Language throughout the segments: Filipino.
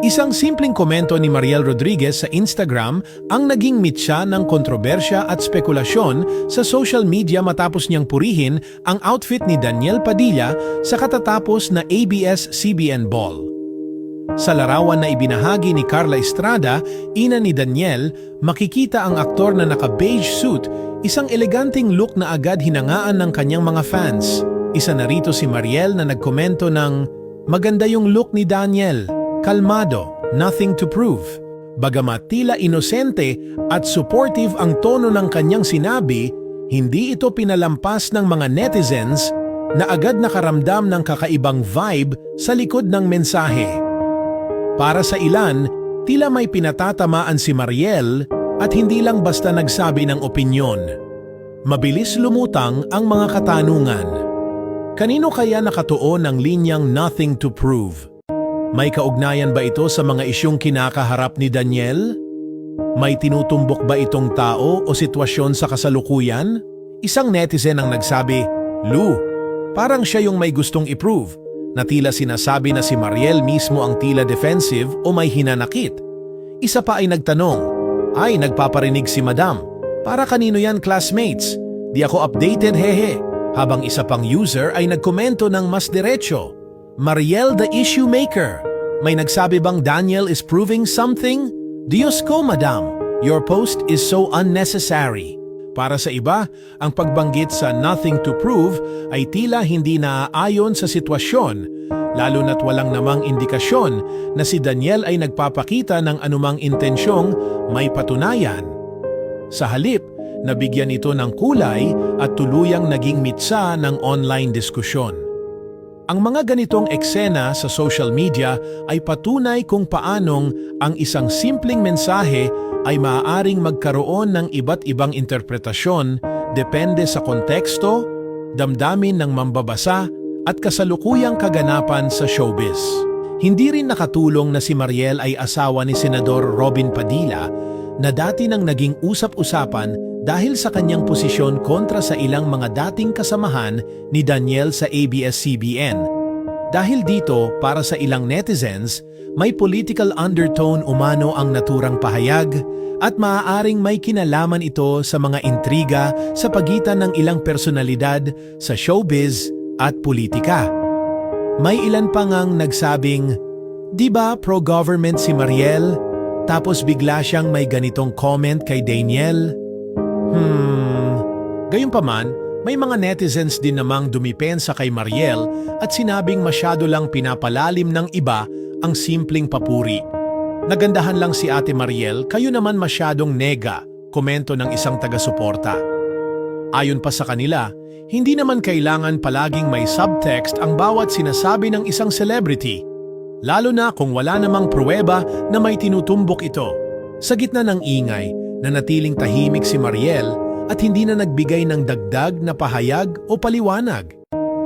Isang simpleng komento ni Mariel Rodriguez sa Instagram ang naging mitya ng kontrobersya at spekulasyon sa social media matapos niyang purihin ang outfit ni Daniel Padilla sa katatapos na ABS-CBN Ball. Sa larawan na ibinahagi ni Carla Estrada, ina ni Daniel, makikita ang aktor na naka-beige suit, isang eleganting look na agad hinangaan ng kanyang mga fans. Isa na rito si Mariel na nagkomento ng, Maganda yung look ni Daniel, kalmado, nothing to prove. Bagamat tila inosente at supportive ang tono ng kanyang sinabi, hindi ito pinalampas ng mga netizens na agad nakaramdam ng kakaibang vibe sa likod ng mensahe. Para sa ilan, tila may pinatatamaan si Mariel at hindi lang basta nagsabi ng opinyon. Mabilis lumutang ang mga katanungan. Kanino kaya nakatuon ang linyang nothing to prove? May kaugnayan ba ito sa mga isyong kinakaharap ni Daniel? May tinutumbok ba itong tao o sitwasyon sa kasalukuyan? Isang netizen ang nagsabi, Lu, parang siya yung may gustong i-prove na tila sinasabi na si Mariel mismo ang tila defensive o may hinanakit. Isa pa ay nagtanong, ay nagpaparinig si Madam, para kanino yan classmates? Di ako updated hehe. Habang isa pang user ay nagkomento ng mas diretsyo, Mariel the issue maker. May nagsabi bang Daniel is proving something? Diyos ko, Madam, your post is so unnecessary. Para sa iba, ang pagbanggit sa nothing to prove ay tila hindi naaayon sa sitwasyon, lalo na't walang namang indikasyon na si Daniel ay nagpapakita ng anumang intensyong may patunayan. Sa halip, nabigyan ito ng kulay at tuluyang naging mitsa ng online diskusyon. Ang mga ganitong eksena sa social media ay patunay kung paanong ang isang simpleng mensahe ay maaaring magkaroon ng iba't ibang interpretasyon depende sa konteksto, damdamin ng mambabasa at kasalukuyang kaganapan sa showbiz. Hindi rin nakatulong na si Mariel ay asawa ni Senador Robin Padilla na dati nang naging usap-usapan dahil sa kanyang posisyon kontra sa ilang mga dating kasamahan ni Daniel sa ABS-CBN. Dahil dito, para sa ilang netizens, may political undertone umano ang naturang pahayag at maaaring may kinalaman ito sa mga intriga sa pagitan ng ilang personalidad sa showbiz at politika. May ilan pa ngang nagsabing, Di ba pro-government si Mariel? Tapos bigla siyang may ganitong comment kay Daniel? Hmm, gayunpaman, may mga netizens din namang dumipensa kay Mariel at sinabing masyado lang pinapalalim ng iba ang simpleng papuri. Nagandahan lang si Ate Mariel, kayo naman masyadong nega, komento ng isang taga-suporta. Ayon pa sa kanila, hindi naman kailangan palaging may subtext ang bawat sinasabi ng isang celebrity, lalo na kung wala namang pruweba na may tinutumbok ito. Sa gitna ng ingay, nanatiling tahimik si Mariel at hindi na nagbigay ng dagdag na pahayag o paliwanag.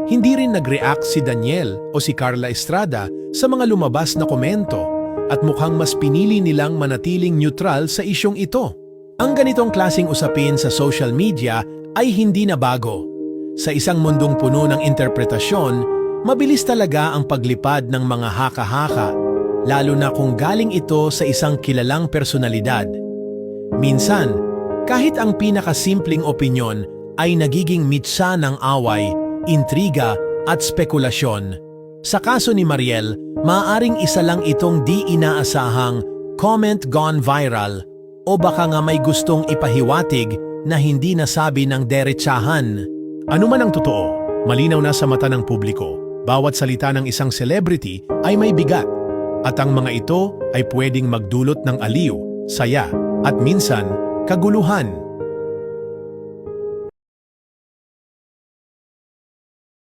Hindi rin nag-react si Daniel o si Carla Estrada sa mga lumabas na komento at mukhang mas pinili nilang manatiling neutral sa isyong ito. Ang ganitong klasing usapin sa social media ay hindi na bago. Sa isang mundong puno ng interpretasyon, mabilis talaga ang paglipad ng mga haka-haka, lalo na kung galing ito sa isang kilalang personalidad. Minsan, kahit ang pinakasimpleng opinyon ay nagiging mitsa ng away, intriga at spekulasyon. Sa kaso ni Mariel, maaaring isa lang itong di inaasahang comment gone viral o baka nga may gustong ipahiwatig na hindi nasabi ng derechahan. Ano man ang totoo, malinaw na sa mata ng publiko, bawat salita ng isang celebrity ay may bigat at ang mga ito ay pwedeng magdulot ng aliw, saya at minsan kaguluhan.